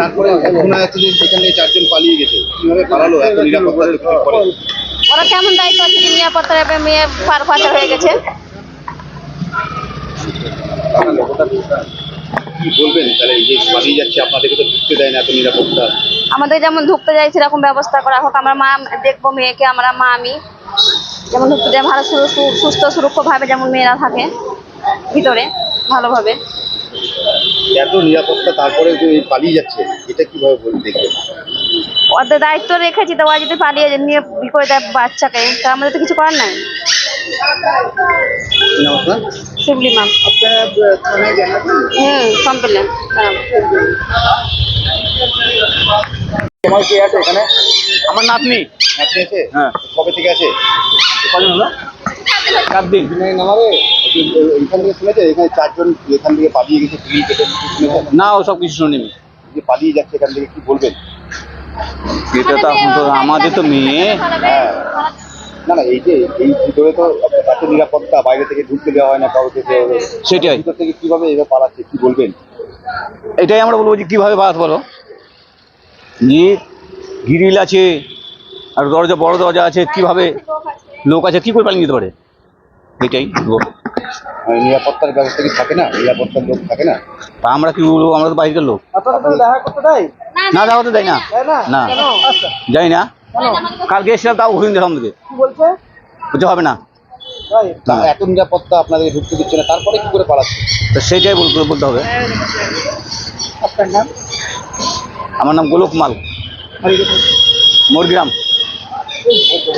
তারপরে শোনা যাচ্ছে যে সেখান চারজন পালিয়ে গেছে কীভাবে পালালো এত নিরাপত্তা ওরা কেমন দায়িত্ব আছে? যে নিরাপত্তা মেয়ে পার পাচার হয়ে গেছে। কি বলবেন? তাহলে এই যে পালিয়ে যাচ্ছে আপনাদেরকে তো ঢুকতে দেয় না এত নিরাপত্তা। আমাদের যেমন ঢুকতে যাই সেরকম ব্যবস্থা করা হোক। আমরা মা দেখব মেয়েকে আমরা মা আমি। যেমন যাই ভালো সুস্থ সুরক্ষভাবে যেমন মেয়েরা থাকে ভিতরে ভালোভাবে। এত নিরাপত্তা তারপরে পালিয়ে যাচ্ছে এটা কীভাবে বলতে ওদের দায়িত্ব রেখেছি তো ওরা যদি পালিয়ে নিয়ে ই করে দেয় বাচ্চাকে তা আমাদের তো কিছু করার নাই। শিবলি ম্যাম হুম কমপ্লেন তোমার কে আছে এখানে? আমার নাতনি। নাচতে আছে? হ্যাঁ। কবে থেকে আছে? কজন হলো? চার দিন। নামাবে এখান থেকে শুনেছে? এখানে চারজন এখান থেকে পালিয়ে গেছে পুলিশ কেটে না ও সব কিছু শুনিনি। যে পালিয়ে যাচ্ছে এখান থেকে কি বলবেন? এটা তো এখন তো আমাদের তো মেয়ে। হ্যাঁ। না না এই যে এই ভিতরে তো এত নিরাপত্তা বাইরে থেকে ঢুকতে দেওয়া হয় না কাউকে সেটাই। ভিতর থেকে কীভাবে এভাবে পালাচ্ছে কি বলবেন? এটাই আমরা বলব যে কীভাবে বাদ বলো যে গ্রিল আছে। আর দরজা বড় দরজা আছে কীভাবে লোক আছে কি করে পালিয়ে যেতে পারে? এটাই বলব। মানে নিরাপত্তার ব্যবস্থা কি থাকে না? নিরাপত্তার লোক থাকে না? তা আমরা কি বলব আমরা তো বাইরের লোক। না যাওয়া তো দেয় না। না? যাই না। কালকে এসেছিলাম তাও ওখানে দিলাম আমাদেরকে বলছে? হবে না। এত নিরাপত্তা আপনাদের ঢুকতে দিচ্ছে না তারপরে কি করে পালাচ্ছে? তো সেটাই বলতে বলতে হবে। আমার নাম গোলক মাল। মরগ্রাম। Beli,